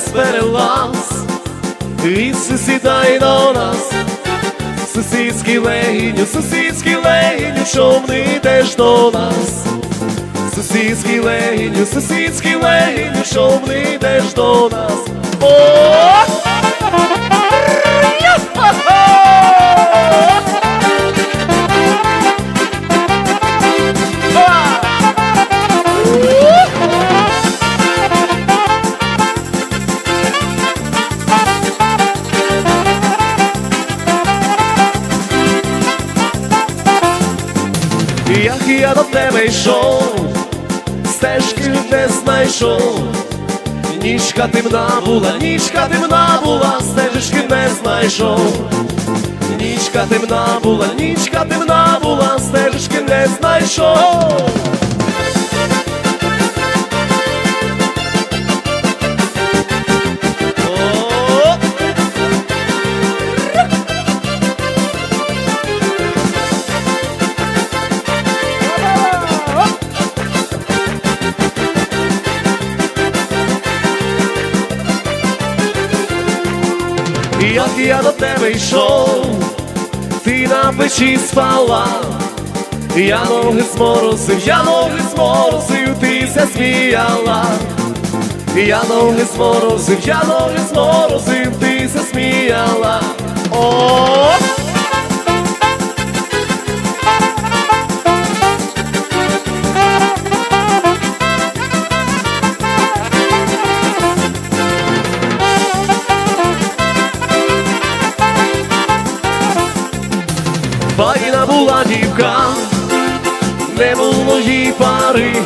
нас перелаз, від сусіда і до нас, сусідський легіню, сусідський легіню, човни йдеш до нас, сусідський легіню, сусідський легіню, човни йдеш до нас. Як я до тебе йшов, стежки не знайшов, нічка темна була, нічка темна була, стежки не знайшов. Нічка темна була, нічка темна була, стежки не знайшов. Як я до тебе йшов, ти на печі спала, я ноги зморозив, я ноги зморозив, ти ся сміяла, я ноги зморозив, я ноги зморозив, ти ся дівка, не було їй пари.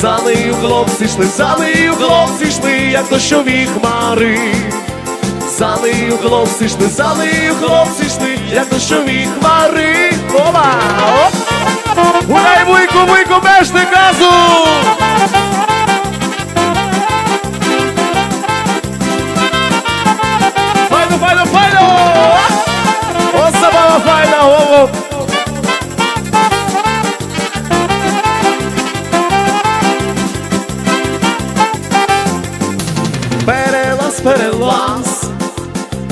За нею хлопці йшли, за нею хлопці йшли, як дощові хмари. За нею хлопці йшли, за нею хлопці йшли, як дощові хмари. Опа! Оп! Гуляй, вуйку, вуйку, бешти газу! Перелаз,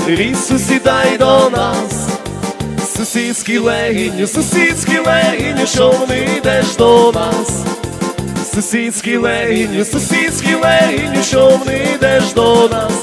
лісу сідай до нас, сусідський легіню, сусідський легіню, що вони йдеш до нас. Сусідський легіню, сусідський легіню, що вони йдеш до нас.